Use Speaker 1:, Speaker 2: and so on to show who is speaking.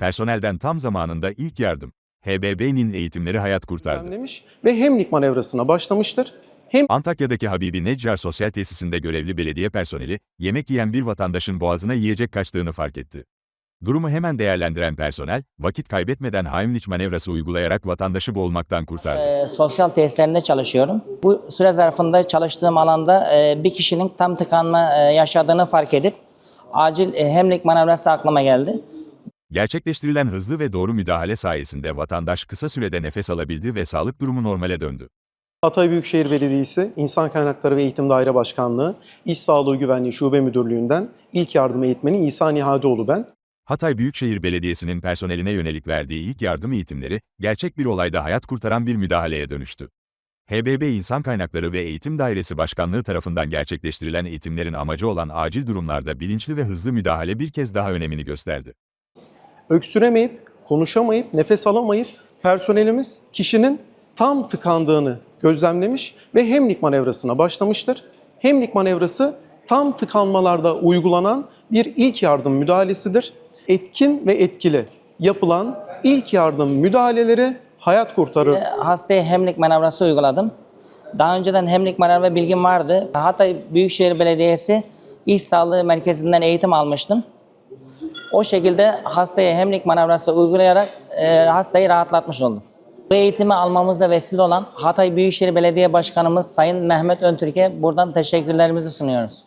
Speaker 1: Personelden tam zamanında ilk yardım. HBB'nin eğitimleri hayat kurtardı.
Speaker 2: düzenlemiş ve hemlik manevrasına başlamıştır. Hem
Speaker 1: Antakya'daki Habibi Neccar Sosyal Tesisinde görevli belediye personeli, yemek yiyen bir vatandaşın boğazına yiyecek kaçtığını fark etti. Durumu hemen değerlendiren personel, vakit kaybetmeden Heimlich manevrası uygulayarak vatandaşı boğulmaktan kurtardı.
Speaker 3: Ee, sosyal tesislerinde çalışıyorum. Bu süre zarfında çalıştığım alanda e, bir kişinin tam tıkanma e, yaşadığını fark edip acil e, hemlik manevrası aklıma geldi.
Speaker 1: Gerçekleştirilen hızlı ve doğru müdahale sayesinde vatandaş kısa sürede nefes alabildi ve sağlık durumu normale döndü.
Speaker 2: Hatay Büyükşehir Belediyesi İnsan Kaynakları ve Eğitim Daire Başkanlığı İş Sağlığı Güvenliği Şube Müdürlüğü'nden ilk yardım eğitmeni İsa Nihadeoğlu ben.
Speaker 1: Hatay Büyükşehir Belediyesi'nin personeline yönelik verdiği ilk yardım eğitimleri, gerçek bir olayda hayat kurtaran bir müdahaleye dönüştü. HBB İnsan Kaynakları ve Eğitim Dairesi Başkanlığı tarafından gerçekleştirilen eğitimlerin amacı olan acil durumlarda bilinçli ve hızlı müdahale bir kez daha önemini gösterdi.
Speaker 2: Öksüremeyip, konuşamayıp, nefes alamayıp personelimiz kişinin tam tıkandığını gözlemlemiş ve hemlik manevrasına başlamıştır. Hemlik manevrası tam tıkanmalarda uygulanan bir ilk yardım müdahalesidir. Etkin ve etkili yapılan ilk yardım müdahaleleri hayat kurtarır.
Speaker 3: Hastaya hemlik manevrası uyguladım. Daha önceden hemlik manevra bilgim vardı. Hatay Büyükşehir Belediyesi İş Sağlığı Merkezi'nden eğitim almıştım. O şekilde hastaya hemlik manevrası uygulayarak e, hastayı rahatlatmış oldum. Bu eğitimi almamıza vesile olan Hatay Büyükşehir Belediye Başkanımız Sayın Mehmet Öntürk'e buradan teşekkürlerimizi sunuyoruz.